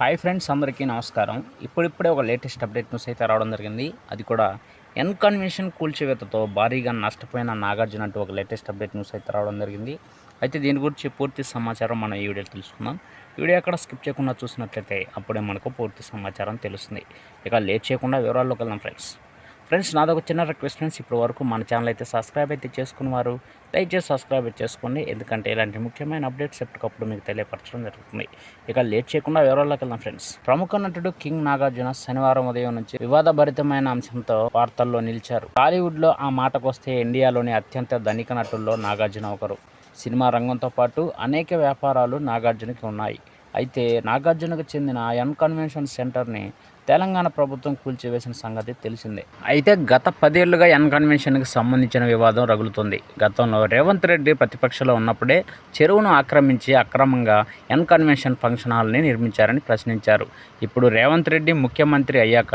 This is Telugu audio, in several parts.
హాయ్ ఫ్రెండ్స్ అందరికీ నమస్కారం. ఇప్పుడిప్పుడే ఒక లేటెస్ట్ అప్డేట్ న్యూస్ అయితే రావడం జరిగింది. అది కూడా ఎన్కన్వెన్షన్ కూల్చివేతతో భారీగా నష్టపోయిన నాగార్జున అంటూ ఒక లేటెస్ట్ అప్డేట్ న్యూస్ అయితే రావడం జరిగింది. అయితే దీని గురించి పూర్తి సమాచారం మనం ఈ వీడియో తెలుసుకుందాం. వీడియో ఎక్కడ స్కిప్ చేయకుండా చూసినట్లయితే అప్పుడే మనకు పూర్తి సమాచారం తెలుస్తుంది. ఇక లేట్ చేయకుండా వివరాల్లోకి వెళ్దాం ఫ్రెండ్స్ ఫ్రెండ్స్ నాదొక చిన్న రిక్వెస్ట్ ఫ్రెండ్స్. ఇప్పటి వరకు మన ఛానల్ అయితే సబ్స్క్రైబ్ అయితే చేసుకున్నవారు దయచేసి సబ్స్క్రైబ్ చేసుకోండి. ఎందుకంటే ఇలాంటి ముఖ్యమైన అప్డేట్స్ ఎప్పటికప్పుడు మీకు తెలియపరచడం జరుగుతుంది. ఇక లేట్ చేయకుండా వివరాల్లోకి వెళ్దాం ఫ్రెండ్స్. ప్రముఖ నటుడు కింగ్ నాగార్జున శనివారం ఉదయం నుంచి వివాదభరితమైన అంశంతో వార్తల్లో నిలిచారు. టాలీవుడ్లో ఆ మాటకొస్తే ఇండియాలోని అత్యంత ధనిక నటుల్లో నాగార్జున ఒకరు. సినిమా రంగంతో పాటు అనేక వ్యాపారాలు నాగార్జునకి ఉన్నాయి. అయితే నాగార్జునకు చెందిన ఎన్ కన్వెన్షన్ సెంటర్ని తెలంగాణ ప్రభుత్వం కూల్చివేసిన సంగతి తెలిసిందే. అయితే గత పదేళ్ళుగా ఎన్ కన్వెన్షన్కి సంబంధించిన వివాదం రగులుతుంది. గతంలో రేవంత్ రెడ్డి ప్రతిపక్షంలో ఉన్నప్పుడే చెరువును ఆక్రమించి అక్రమంగా ఎన్ కన్వెన్షన్ ఫంక్షన్ హాల్ని నిర్మించారని ప్రశ్నించారు. ఇప్పుడు రేవంత్ రెడ్డి ముఖ్యమంత్రి అయ్యాక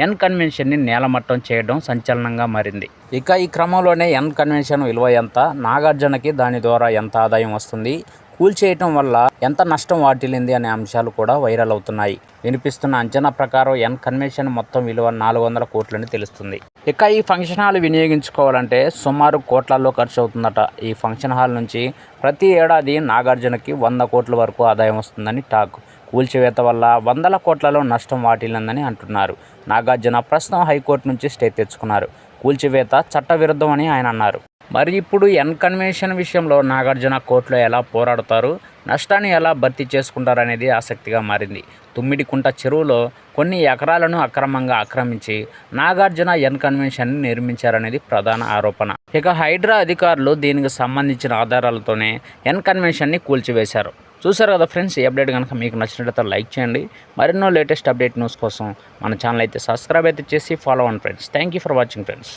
ఎన్ కన్వెన్షన్ని నేలమట్టం చేయడం సంచలనంగా మారింది. ఇక ఈ క్రమంలోనే ఎన్ కన్వెన్షన్ విలువ ఎంత? నాగార్జునకి దాని ద్వారా ఎంత ఆదాయం వస్తుంది? కూల్చేయటం వల్ల ఎంత నష్టం వాటిల్లింది అనే అంశాలు కూడా వైరల్ అవుతున్నాయి. వినిపిస్తున్న అంచనా ప్రకారం ఎన్ కన్వెన్షన్ మొత్తం విలువ నాలుగు వందల కోట్లని తెలుస్తుంది. ఇక ఈ ఫంక్షన్ హాల్ వినియోగించుకోవాలంటే సుమారు కోట్లలో ఖర్చు అవుతుందట ఈ ఫంక్షన్ హాల్ నుంచి ప్రతి ఏడాది నాగార్జునకి వంద కోట్ల వరకు ఆదాయం వస్తుందని టాక్. కూల్చివేత వల్ల వందల కోట్లలో నష్టం వాటిల్లిందని అంటున్నారు. నాగార్జున ప్రస్తుతం హైకోర్టు నుంచి స్టే తెచ్చుకున్నారు. కూల్చివేత చట్టవిరుద్ధమని ఆయన అన్నారు. మరి ఇప్పుడు ఎన్ కన్వెన్షన్ విషయంలో నాగార్జున కోర్టులో ఎలా పోరాడతారు నష్టాన్ని ఎలా భర్తీ చేసుకుంటారనేది ఆసక్తిగా మారింది. తుమ్మిడికుంట చెరువులో కొన్ని ఎకరాలను అక్రమంగా ఆక్రమించి నాగార్జున ఎన్ కన్వెన్షన్ నిర్మించారనేది ప్రధాన ఆరోపణ. ఇక హైడ్రా అధికారులు దీనికి సంబంధించిన ఆధారాలతోనే ఎన్ కన్వెన్షన్ని కూల్చివేశారు. చూసారు కదా ఫ్రెండ్స్ ఈ అప్డేట్ కనుక మీకు నచ్చినట్లయితే లైక్ చేయండి. మరెన్నో లేటెస్ట్ అప్డేట్ న్యూస్ కోసం మన ఛానల్ అయితే సబ్స్క్రైబ్ అయితే చేసి ఫాలో అవ్వండి friends. Thank you for watching friends.